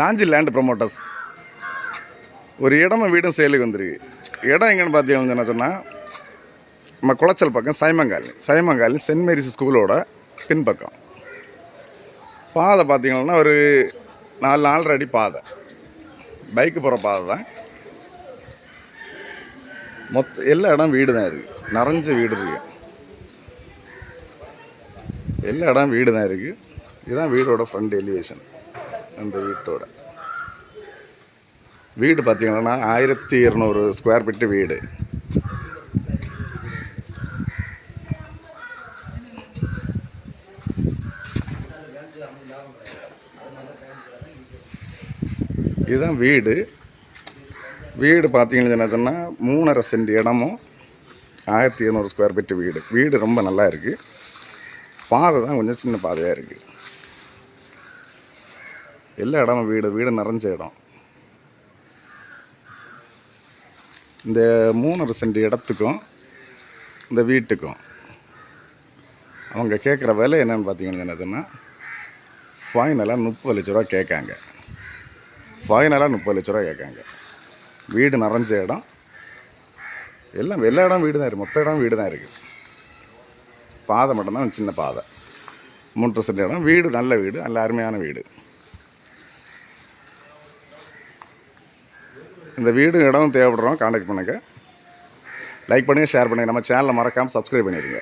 Nanji land promoters ஒரு இடமும் வீடும் சேலுக்கு வந்திருக்கு. இடம் எங்கன்னு பார்த்தீங்கன்னு சொன்னால் நம்ம குளச்சல் பக்கம் சைமங்காலி. சைமங்காலி சென்ட் மேரிஸ் ஸ்கூலோட பின்பக்கம். பாதை பார்த்திங்கன்னா ஒரு நாலு நாலரை அடி பாதை. பைக்கு போகிற பாதை தான். மொத்த எல்லா இடம் வீடு தான் இருக்குது நிறைஞ்ச வீடு இருக்குது எல்லா இடம் வீடு தான் இருக்குது இதுதான் வீடோட ஃப்ரண்ட் எலிவேஷன் அந்த வீட்டோட. வீடு பார்த்தீங்கன்னா ஆயிரத்தி இரநூறு ஸ்கொயர் ஃபீட்டு வீடு. இதுதான் வீடு. வீடு பார்த்தீங்கன்னு என்ன சொன்னால் மூணரை சென்ட் இடமும் ஆயிரத்தி இரநூறு ஸ்கொயர் ஃபீட்டு வீடு. வீடு ரொம்ப நல்லா இருக்குது பாதை தான் கொஞ்சம் சின்ன பாதையாக இருக்குது எல்லா இடமும் வீடு வீடு நிறைஞ்ச இடம். இந்த மூணரை சென்ட் இடத்துக்கும் இந்த வீட்டுக்கும் அவங்க கேட்குற விலை என்னென்னு பார்த்தீங்கன்னு என்ன சொன்னால் ஃபைனலாக முப்பது லட்ச ரூபா கேட்காங்க. ஃபைனலாக முப்பது லட்ச ரூபா கேட்காங்க. வீடு நிறைஞ்ச இடம். எல்லாம் எல்லா இடம் வீடு தான் இருக்குது மொத்த இடம் வீடு தான் இருக்குது பாதை மட்டும்தான் சின்ன பாதை. மூன்று சென்ட் இடம். வீடு நல்ல வீடு நல்ல அருமையான வீடு. இந்த வீடு இடம் தேவைப்படுறோம் காண்டாக்ட் பண்ணுங்கள் லைக் பண்ணுங்கள் ஷேர் பண்ணுங்கள் நம்ம சேனலை மறக்காமல் சப்ஸ்கிரைப் பண்ணிடுங்க.